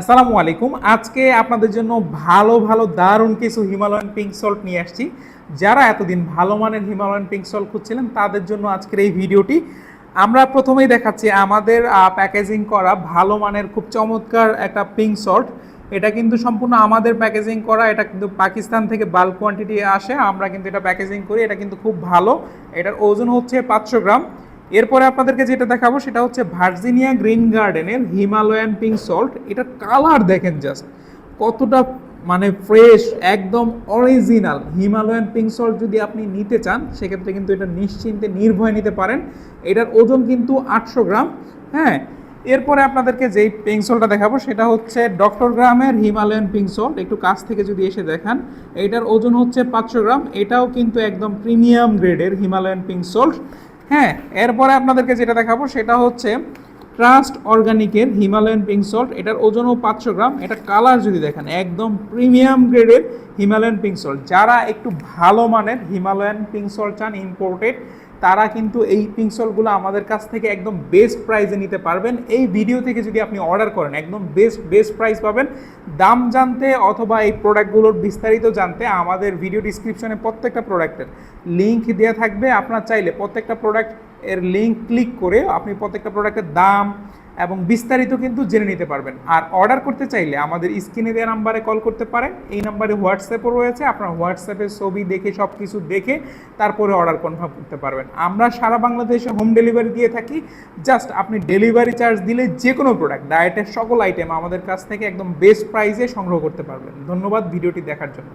আসসালামু আলাইকুম। আজকে আপনাদের জন্য ভালো ভালো, দারুণ কিছু হিমালয়ান পিঙ্ক সল্ট নিয়ে আসছি। যারা এতদিন ভালো মানের হিমালয়ান পিঙ্ক সল্ট খুঁজছিলেন, তাদের জন্য আজকের এই ভিডিওটি। আমরা প্রথমেই দেখাচ্ছি আমাদের প্যাকেজিং করা ভালো মানের খুব চমৎকার একটা পিঙ্ক সল্ট এটা কিন্তু সম্পূর্ণ আমাদের প্যাকেজিং করা। এটা কিন্তু পাকিস্তান থেকে বাল্ক কোয়ান্টিটি আসে। আমরা কিন্তু এটা প্যাকেজিং করি। এটা কিন্তু খুব ভালো। এটার ওজন হচ্ছে পাঁচশো গ্রাম। এরপরে আপনাদেরকে যেটা দেখাবো সেটা হচ্ছে ভার্জিনিয়া গ্রিন গার্ডেনের হিমালয়ান পিঙ্ক সল্ট। এটা কালার দেখেন জাস্ট, কতটা মানে ফ্রেশ, একদম অরিজিনাল হিমালয়ান পিঙ্ক সল্ট যদি আপনি নিতে চান, সেক্ষেত্রে কিন্তু এটা নিশ্চিন্তে নির্ভয়ে নিতে পারেন। এটার ওজন কিন্তু আটশো গ্রাম হ্যাঁ। এরপরে আপনাদেরকে যেই পিঙ্ক সল্টটা দেখাবো সেটা হচ্ছে ডক্টর গ্রামের হিমালয়ান পিঙ্ক সল্ট। একটু কাছ থেকে যদি এসে দেখান, এটার ওজন হচ্ছে পাঁচশো গ্রাম। এটাও কিন্তু একদম প্রিমিয়াম গ্রেডের হিমালয়ান পিঙ্ক সল্ট। হ্যাঁ এরপরে আপনাদেরকে যেটা দেখাবো সেটা হচ্ছে ট্রাস্ট অর্গানিকের হিমালয়ান পিঙ্ক সল্ট এটার ওজনও পাঁচশো গ্রাম। এটা কালার যদি দেখেন, একদম প্রিমিয়াম গ্রেডের হিমালয়ান পিঙ্ক সল্ট যারা একটু ভালো মানের হিমালয়ান পিঙ্ক সল্ট চান ইম্পোর্টেড তারা কিন্তু এই পিংসলগুলো আমাদের কাছ থেকে একদম বেস্ট প্রাইসে নিতে পারবেন। এই ভিডিও থেকে যদি আপনি অর্ডার করেন, একদম বেস্ট বেস্ট প্রাইস পাবেন। দাম জানতে অথবা এই প্রোডাক্টগুলোর বিস্তারিত জানতে আমাদের ভিডিও ডিসক্রিপশনে প্রত্যেকটা প্রোডাক্টের লিঙ্ক দেওয়া থাকবে। আপনার চাইলে প্রত্যেকটা প্রোডাক্টের লিঙ্ক ক্লিক করে আপনি প্রত্যেকটা প্রোডাক্টের দাম এবং বিস্তারিত কিন্তু জেনে নিতে পারবেন। আর অর্ডার করতে চাইলে আমাদের স্ক্রিনে দেওয়া নাম্বারে কল করতে পারেন। এই নাম্বারে হোয়াটসঅ্যাপও রয়েছে। আপনার হোয়াটসঅ্যাপে ছবি দেখে সব কিছু দেখে তারপরে অর্ডার কনফার্ম করতে পারবেন। আমরা সারা বাংলাদেশে হোম ডেলিভারি দিয়ে থাকি। জাস্ট আপনি ডেলিভারি চার্জ দিলে যে কোনো প্রোডাক্ট ডায়েটের সকল আইটেম আমাদের কাছ থেকে একদম বেস্ট প্রাইসে সংগ্রহ করতে পারবেন। ধন্যবাদ ভিডিওটি দেখার জন্য।